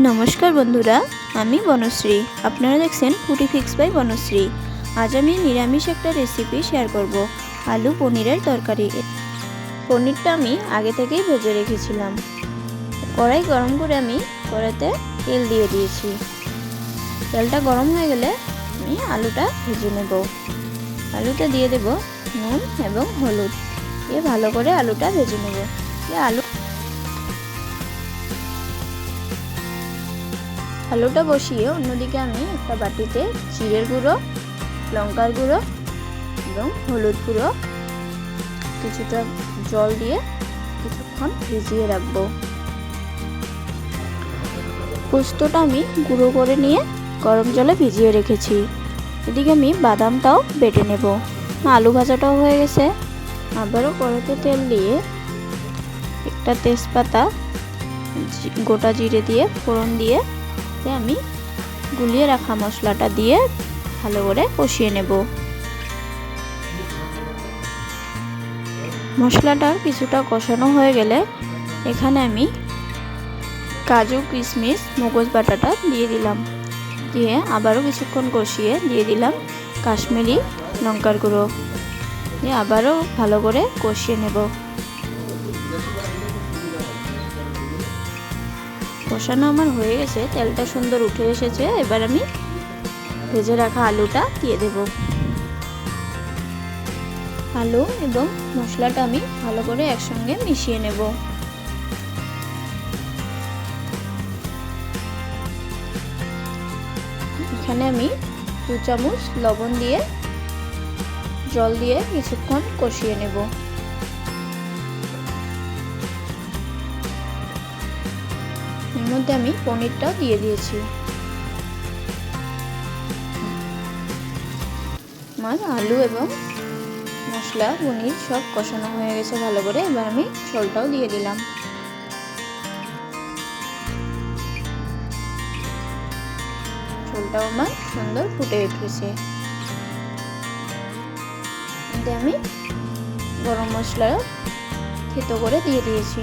নমস্কার বন্ধুরা, আমি বনশ্রী। আপনারা দেখছেন ফুটি ফিক্স বাই বনশ্রী। আজ আমি নিরামিষ একটা রেসিপি শেয়ার করব, আলু পনিরের তরকারি। পনিরটা আমি আগে থেকেই ভেজে রেখেছিলাম। কড়াই গরম করে আমি কড়াইতে তেল দিয়ে দিয়েছি। তেলটা গরম হয়ে গেলে আমি আলুটা ভেজে নেব। আলুটা দিয়ে দেব নুন এবং হলুদ। দিয়ে ভালো করে আলুটা ভেজে নেব। আলু আলুটা বসিয়ে অন্যদিকে আমি একটা বাটিতে জিরের গুঁড়ো, লঙ্কার গুঁড়ো এবং হলুদ গুঁড়ো কিছুটা জল দিয়ে কিছুক্ষণ ভিজিয়ে রাখব। পোস্তটা আমি গুঁড়ো করে নিয়ে গরম জলে ভিজিয়ে রেখেছি। এদিকে আমি বাদামটাও বেটে নেব। আলু ভাজাটাও হয়ে গেছে। আবারও কড়াতে তেল দিয়ে একটা তেজপাতা গোটা জিরে দিয়ে ফোড়ন দিয়ে সাথে আমি গুলিয়ে রাখা মশলাটা দিয়ে ভালো করে কষিয়ে নেব। মশলাটার কিছুটা কষানো হয়ে গেলে এখানে আমি কাজু, কিশমিশ, মগজ বাটাটা দিয়ে দিলাম। দিয়ে আবারও কিছুক্ষণ কষিয়ে দিয়ে দিলাম কাশ্মীরি লঙ্কার গুঁড়ো। দিয়ে আবারও ভালো করে কষিয়ে নেব। কষানো আমার হয়ে গেছে, তেলটা সুন্দর উঠে এসেছে, এবার আমি ভেজে রাখা আলুটা দিয়ে দেব। আলু এবং মশলাটা আমি ভালো করে একসঙ্গে মিশিয়ে নেব। এখানে আমি দু চামচ লবণ দিয়ে জল দিয়ে কিছুক্ষণ কষিয়ে নেব। মধ্যে আমি পনিরটাও দিয়ে দিয়েছি। আমার আলু এবং মশলা, পনির সব কষানো হয়ে গেছে ভালো করে। এবার আমি ঝোলটাও দিয়ে দিলাম। ঝোলটাও আমার সুন্দর ফুটে উঠেছে। আমি গরম মশলা থেতো করে দিয়ে দিয়েছি।